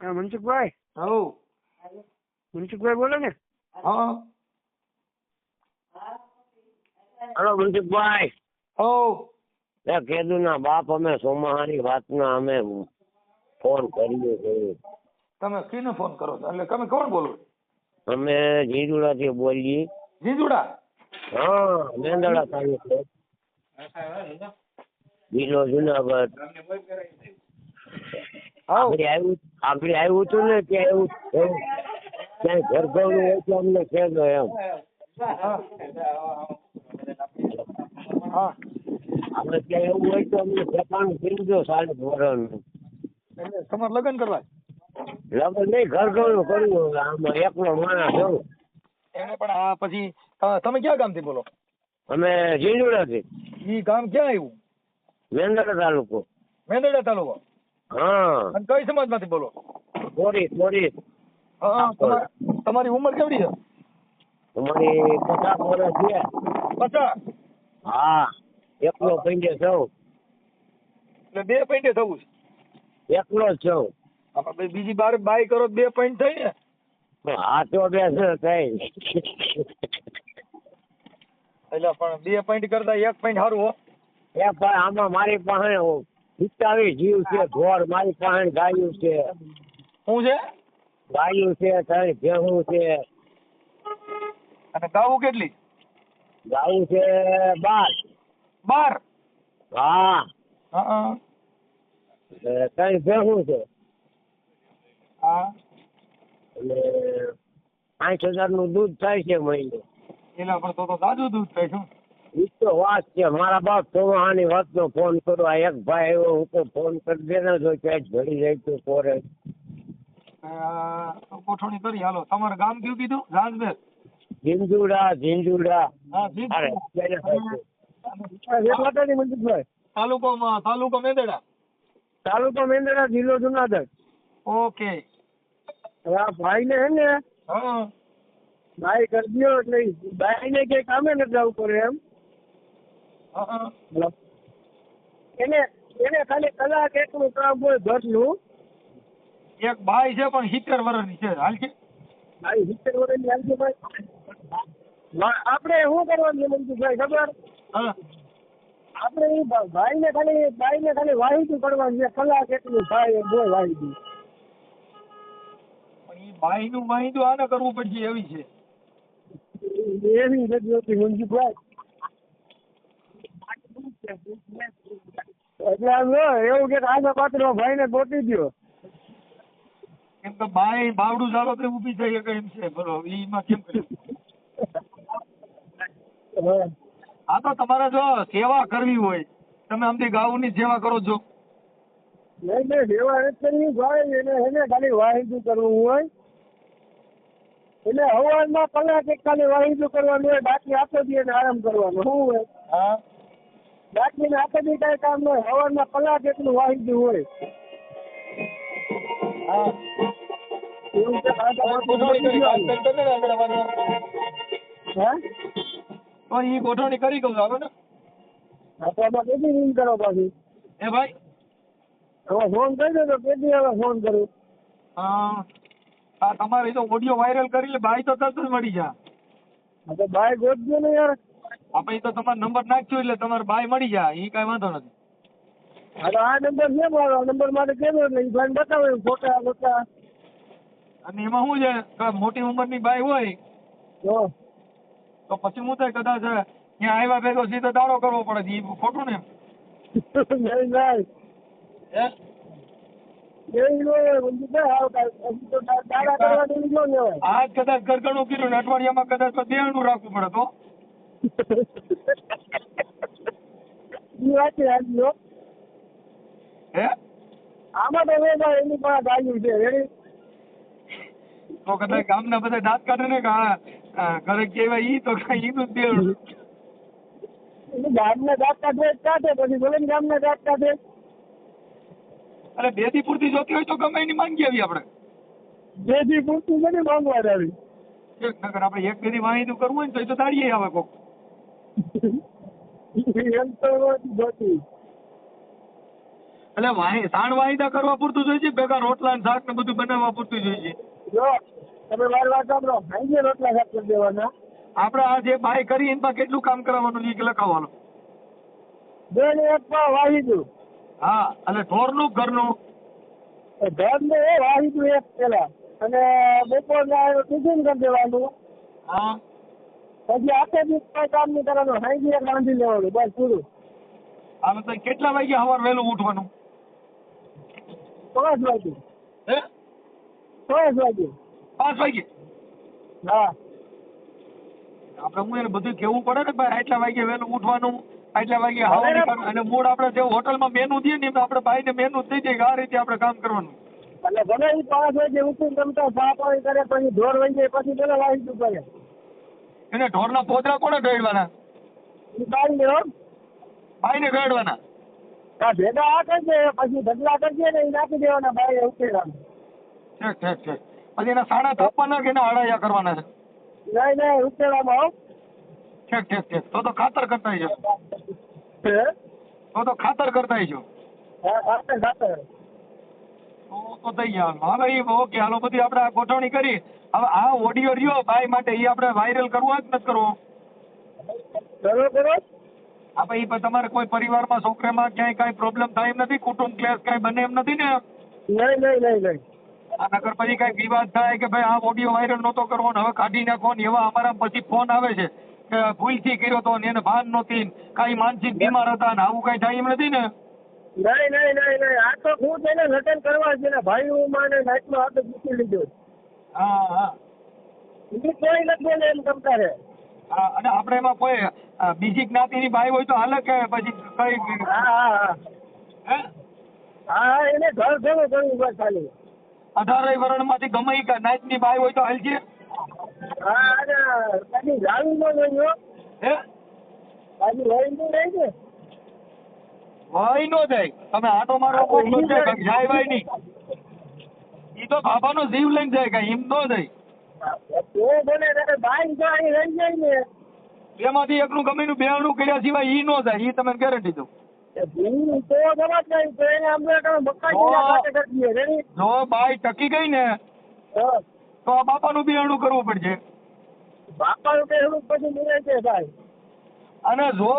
હા મનસુખભાઈ? હઉ. મનસુખભાઈ બોલો ને? હા હલો મનસુખભાઈ. હઉ. એ કેદુ ના બાપ અમે સોમાહારી વાતના અમે ફોન કર્યો છે તમે કીને ફોન કરો છો? એટલે તમે કોણ બોલો અમે જીજુડા થી બોલીએ. જીજુડા હા મેંદડા તાલુકો જિલ્લો જુનાગઢ. આગળ આવ્યું આગળ આવ્યું હતું ને ત્યાં એવું એવું ક્યાંય ઘર ઘરનું હોય તો અમને કહેજો એમ. આપણે ત્યાં એવું હોય તો અમને ઠેકાણું કીધું સાડે ધોરણનું એટલે તમારે લગ્ન કરવા? લગ્ન નહીં ઘર ઘરનું કર્યું આમ એકલો માણસ એવું એને પણ આ પછી તમે ક્યાં ગામથી બોલો? અમે જીંજુડાથી ઈ ગામ ક્યાં આવ્યું? મેંદડા તાલુકો. મેંદરડા તાલુકો. હા. અને કઈ સમાજમાંથી બોલો? થોડી થોડી. હા તમાર- ઉંમર કેવડી છે? તમારી પચાસ વર્ષ છે. પચાસ? હા એકલો પૈંડે સૌ. એટલે બે પોઈન્ટે થવું છે? એકલો જ છું આપણે બીજી બાર બાય કરો બે પોઈન્ટ થઈ ને? હા તો બે છે કઈ એટલે પણ બે પોઈન્ટ કરતા એક પોઈન્ટ સારું હો. એ પણ આમાં મારી પાસે પિસ્તાવીસ જીવ છે ઢોર મારી પાસે ગાયું છે. શું છે? ગાયું છે ત્રણ ભેહું છે. અને ગાવું કેટલી? ગાયું છે બાર. બાર? હા. હા ત્રણ ભેહું છે. હા. એટલે સાઠ હજારનું દૂધ થાય છે મહિને. એના પર તો તાજું દૂધ થાય શું ઈ તો વાત છે. મારા બાપ ચોમાહાની વાતનો ફોન કરો આ એક ભાઈ આવ્યો હું તો ફોન કરી દે ને જો ક્યાંક ભરી જાય તો તો ગોઠવણી કરી. હાલો તમારું ગામ કયું કીધું? ઝાંઝમેર ઝીંઝુડા ઝીંઝુડા. તાલુકો તાલુકો મેંદડા. તાલુકો મેંદડા જિલ્લો જુનાગઢ. ઓકે. હા આ ભાઈ ને હે ને હા. ભાઈ કરી દો એટલે ભાઈ ને કઈ કામે નથી જવું પડે એમ. એને એને ખાલી કલાક એકનું કામ હોય ઘરનું. એક બાઈ છે પણ સિત્તેર વર્ષની છે. હાલ છે? ભાઈ સિત્તેર વર્ષની હાલશે ભાઈ. આપણે શું કરવાનું મનસુખભાઈ ખબર? હા. આપણે એ ભાઈ ને ખાલી ભાઈ ને ખાલી વાહિતું કરવાનું છે. કલાક એટલું ભાઈ બોય વાહિતું પણ ઈ બાઈનું વાંધું આને કરવું પડશે એવી છે. એવી નથી હોતી મનસુખભાઈ એટલે આમ એવું કે આગળ પાત્ર ભાઈ ને ગોતી દો તો ભાઈ બાવડું ચાલો તો ઊભી થઈ શકે એમ છે બોલો એમાં કેમ કર્યું? હા. આ તો તમારે જો સેવા કરવી હોય તમે આમથી ગાઉની સેવા કરો છો. નહીં નહીં સેવા નથી કરવી ભાઈ એને એને ખાલી વાહિતું કરવું હોય. એટલે હવારમાં કલાક એક ખાલી વાહિતું કરવાનું હોય બાકી આપો દઈએ આરામ કરવાનો શું હોય? હા. બાકી આખો દી કાંઈ કામ ન હોય. હવારમાં કલાક એટલું વાહી ગયું હોય. હા. એવું છે હા? ઈ ગોઠવણી કરી કહું આગળ ને? આમાં કેટલી ring કરો પાછી? એ ભાઈ? હવે ફોન કરી દેજો કેટલી હવે ફોન કરું હા. આ તમારે તો ઓડિયો વાયરલ કરી લે ભાઈ તો તરત જ મળી જા. હા તો બાય ગોતજો ને યાર. આપણે તો તમારો નંબર નાખજો એટલે તમારે ભાઈ મળી જાય એ કાંઈ વાંધો નથી. તો આ નંબર છે મારો નંબર મારે કહેજો એટલે એ ભાઈ બતાવે ફોટા ફોટા અને એમાં શું છે કે મોટી ઉંમરની ભાઈ હોય તો પછી હું થાય કદાચ ત્યાં આવ્યા ભેગો સીધો દાડો કરવો પડે એ ખોટું ને નહીં નહીં. હે? આજ કદાચ ગરગણું કર્યું ને અઠવાડિયામાં કદાચ તો દેણું રાખવું પડે તો. વાત આજનો હે? આમાં તો ભાઈ એની પાસે ગાયું છે રેડી? તો કદાચ ગામના બધા દાંત કાઢે ને ઘરે કહેવાય ઈ તો જ દેણું એટલે ગામના દાંત કાઢે કાઢે પછી ભલે ને ગામના દાંત કાઢે. અરે બે દી પૂરતી જોતી હોય તો ગમે એની માંગી આવી આપણે. જેથી પૂરતી નથી માંગવા આવી એક નગર આપણે એક બેની વાહિદું કરવું હોય ને તો એ તો દાડીએ આવે કોક. એટલે વાહી સાણ વાહિદા કરવા પૂરતું જોઈએ છે ભેગા રોટલા ને શાક ને બધું બનાવવા પૂરતું જોઈએ છે? જો તમે વાર વાત સાંભળો. સાંજે રોટલા શાક કરી દેવાના. આપણે આ જે બાય કરી એમાં કેટલું કામ કરવાનું એ લખાવવાનું બે ને એક માં વાહી દઉં હા એટલે ઢોરનું ઘરનું ઘરને? એ વાહી દઉં એક પેલા. અને બપોરના ટિફિન કરી દેવાનું. હા. પછી આખે દિવસ કઈ કામ નહીં કરવાનું હાઈ એક રાંધી લેવાનું બસ પૂરું. હવે તો કેટલા વાગે સવાર વહેલું ઉઠવાનું? પાંચ વાગે. હે? પાંચ વાગે. પાંચ વાગે? હા. આપણે હું એને બધું કેવું પડે ને ભાઈ આટલા વાગે વહેલું ઉઠવાનું આટલા વાગે કરવાનું. અને મૂળ આપણે જે હોટલમાં મેનુ દઈએ ને આપણે ભાઈને મેનુ દઈ દઈએ આ રીતે આપણે કામ કરવાનું. એટલે ભલે ઈ પાંચ વાગે ઉઠીને રમતા પાણી કરે પછી ઢોર વહી જાય પછી પેલા દઉં કરે એને ઢોરના પોતરા કોને લે ભાઈને ઢળવાના આ ભેગા આ કરજે પછી ઢગલા કરજે ને નાખી દેવાના ભાઈ ઉકેલાના. ઠીક ઠીક ઠીક. પછી એના સાડા થાપવાના કે એના હળાયા કરવાના છે? નહીં નહીં ઉકેલામાં હો. ઠીક ઠીક ઠીક. તો તો ખાતર કરતા હે? તો તો ખાતર કરતા હા ખાતર ખાતર. તો તો થઈ ગયા હવે એ ઓકે હાલો બધી આપણે ગોઠવણી કરી. હવે આ ઓડિયો રહ્યો ભાઈ માટે એ આપણે વાયરલ કરવો જ નથી કરવો? કરો કરો. હા ભાઈ તમારે કોઈ પરિવારમાં છોકરામાં ક્યાંય કાંઈ પ્રોબ્લેમ થાય એમ નથી? કુટુંબ ક્લેશ કાંઈ બને એમ નથી ને? નહીં નહીં નહીં નહીં. આ નગર પછી કઈ વિવાદ થાય કે ભાઈ આ ઓડિયો વાયરલ નહોતો કરવો ને હવે કાઢી નાખો ને એવા અમારા પછી ફોન આવે છે કે ભૂલથી કર્યો તો ને એને ભાન નહોતી કાંઈ માનસિક બીમાર હતા ને આવું કાંઈ થાય એમ નથી ને? નહીં નહીં નહીં નહીં. આ તો હું તેને રટન કરવા છે ને ભાઈ હું માને નાચમાં હાથ મૂકી લીધો. હા હા. બીજું કોઈ નથી ને એમ કરતા રે અને આપણે એમાં કોઈ બીજી જ્ઞાતિની ભાઈ હોય તો અલગ કે પછી કઈ હા હા હા. હે? એને ઘર ભેગું કરવું બસ ખાલી અઢારે વરણમાંથી ગમે ઈ નાતની બાઈ હોય તો હાલશે હા અને પાછી જાવી ન જોઈએ હે? કદી લઈ નું રહી હોય નો જાય. તમે આટો મારો કાંઈક જાય. ભાઈ નહીં. ઈ તો બાબાનો જીવ લઈને જાય કઈ એમ નો જાય. બેમાંથી એકનું ગમે નું બેહણું કર્યા સિવાય ઈ નો જાય ઈ તમે ગેરંટી દઉં. જ બાઈ ટકી ગઈ ને તો બાપાનું બેહણું કરવું પડશે. બાપાનું કહેવું પછી મિલે છે ભાઈ. અને જો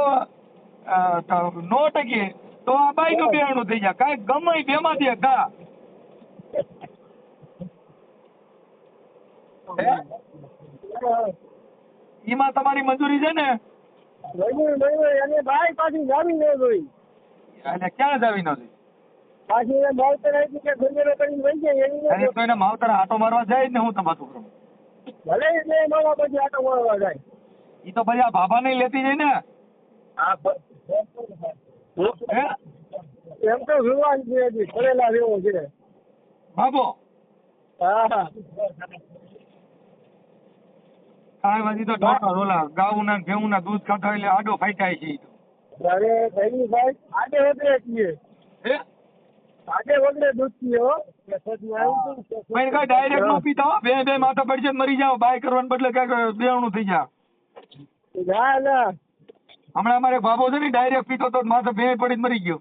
નો ટકી તો આ બાઈનું બેહણું થઈ જાય. કાંઈ ગમે બેમાં દે કા એમાં તમારી મંજૂરી છે ને? મહિને મહિને એને બાઈ પાછી જાવી ન જોઈ. ક્યાં જાવી નથી પાછી એને માવતર કે ગુંજરો કરીને વહી જાય એની અરે ન તો એને માવતર આટો મારવા જાય ને હું તમારું કરું? ભલે એટલે મારા પછી આટો મારવા જાય. ઈ તો ભાઈ આ ભાભા નહીં લેતી જાય ને? હે એમ તો વિવાહ છે હજી પડેલા જેવો છે. બાબો. હા. કાંઈ વાજી તો ઢોકળ ઓલા ગાઉના ઘેઉના દૂધ ખાતા એટલે આડો ફાટ્યા છે અરે ભાઈ ભાઈ આડે વગડે છીએ. હે? આડે વગડે દૂધ પીઓ ભાઈ કઈ ડાયરેક્ટ નો પીતા હો. બે બે માથા પડશે મરી જાવ બાય કરવાને બદલે કઈ બેવણું થઈ જા ના ના. હમણાં અમારે બાબો છે ને ડાયરેક્ટ પીતો તો માથે ભેં પડી મરી ગયો.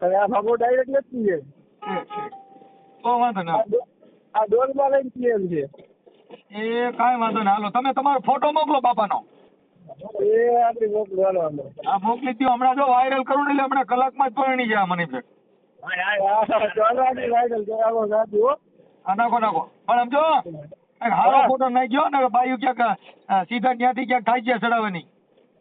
હવે આ બાબો ડાયરેક્ટ નથી ઠીક. તો વાંધો ના. આ ડોલમાં લઈને છીએ છે. એ કાંઈ વાંધો ના. હાલો તમે તમારો ફોટો મોકલો બાપાનો. એ આપણી મોકલો હાલો આ મોકલી દ્યો. હમણાં જો વાયરલ કરું ને એટલે હમણાં કલાકમાં જ પરણી જાય મને ફેર નાખો નાખો. પણ આમ જો હારો ફોટો નાખ્યો ને બાયું ક્યાંક સીધા ત્યાંથી ક્યાંક થાય છે ચડાવવાની.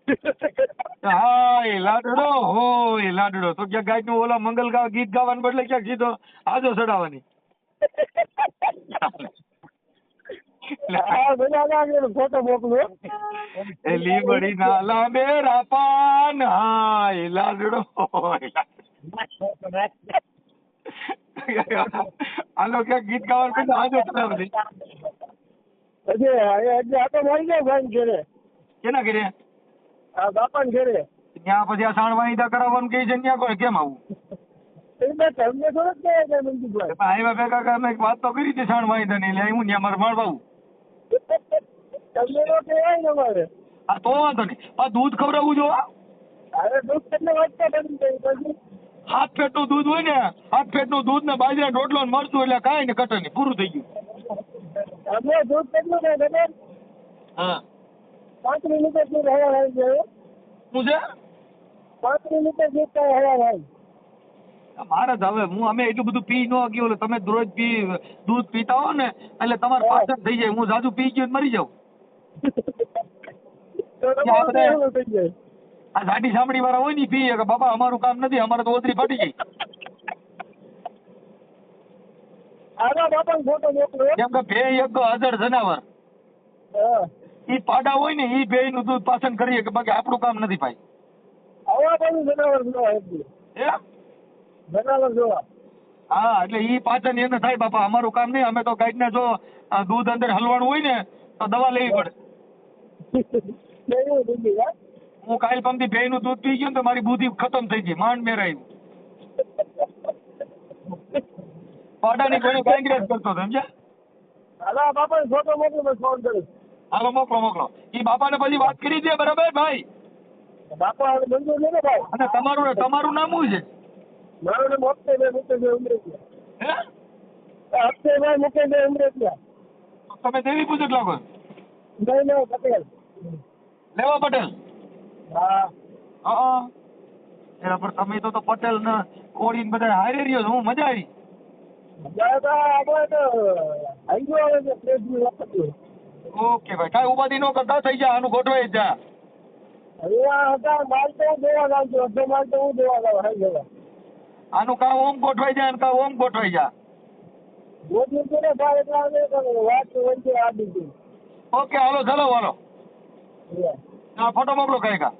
હા એ લાડડો હોય લાડડો. તો ક્યાંક ગાયનું ઓલા મંગલ ગા ગીત ગાવાને બદલે ક્યાંક સીધો આજો ચડાવવાની. ફોટો મોકલો. એ લીબડી ના લાંબે રાપાન હાય લાડડો આનો ક્યાંક ગીત ગાવાનું બદલે આજો ચડાવવાની. પછી એટલે આ તો મળી જાય ભાઈ ઘરે. કેના ઘરે? આ બાપાને ઘરે. ત્યાં પછી આ સાણ વાયદા કરાવવાનું કહે છે ત્યાં કોઈ? કેમ આવું? એ તો જ કહે છે આવ્યા ભેગા કે એક વાત તો કરી હતી સાણ વાયદા ની એટલે હું ત્યાં મારે મળવાવું તમને તો કહેવાય ને મારે હા તો વાંધો નહીં. આ દૂધ ખવડાવવું જો હવે દુઃખ એટલે વાંચતા પછી? હાથ પેટનું દૂધ હોય ને હાથ પેટનું દૂધ ને બાજરા રોટલો ને મરચું એટલે કાંઈ ને કટર નહીં પૂરું થઈ ગયું. અમે દૂધ કેટલું ને હા. પાંત્રીસ મિનિટે દૂધ હવા આવી ગયું શું છે? પાંચ મિનિટે દૂધ કઈ હવા આવી મારે જ હવે હું અમે એટલું બધું પી ન ગયો એટલે તમે રોજ પી દૂધ પીતા હો ને એટલે તમારે પાછળ થઈ જાય. હું જાજુ પી ગયો મરી જાઉં. આ સાડી સાંભળી વાળા હોય ને પીએ કે બાબા અમારું કામ નથી અમારે તો ઓતરી ફાટી ગઈ. આના બાપાને ફોટો મોકલો. કેમ કે ભે એક હજાર જનાવર. હા. ઈ પાડા હોય ને ઈ બે નું દૂધ પાસન કરીએ કે બાકી આપણું કામ નથી ભાઈ. આવા બધું જનાવર જોવા એટલું જનાવર જોવા હા? એટલે ઈ પાચન એને થાય બાપા અમારું કામ નહીં અમે તો ગાઈડને જો આ દૂધ અંદર હલવાનું હોય ને તો દવા લેવી પડે. હા? હું કાલ પમથી ભેયનું દૂધ પી ગયો ને તો મારી બુદ્ધિ ખતમ થઈ ગઈ માંડ મેરાયું. પાડાની ઘણી કાંગ્રેસ કરતો સમજ્યા? હા બાપા ફોટો મોકલો ફોન કરું. હાલો મોકલો મોકલો એ બાપાને પછી વાત કરી દે બરાબર ભાઈ? બાપા હવે મંજૂર નહીં ને ભાઈ અને તમારું તમારું નામ શું છે? મારું નામ અક્ષયભાઈ મુકેશભાઈ ઉમરેટિયા હે? અક્ષયભાઈ મુકેશભાઈ ઉમરેટિયા તમે દેવી પૂજક લાગો? નહીં નહીં પટેલ. લેવા પટેલ? હા. હા એના પર તમે તો પટેલ ને કોળીને બધા હારી રહ્યો છો હું મજા આવી. મજા તો આપણે તો આવી ગયો છે. ઓકે ભાઈ કાંઈ ઉપાધિ ન કરતા થઈ જાય આનું ગોઠવાઈ જ જા. આનું કા ઓમ ગોઠવાઈ જાય અને કા ઓમ ગોઠવાઈ જા. ઓકે હાલો ચાલો વાલો ફોટો મોકલો કઈ કા.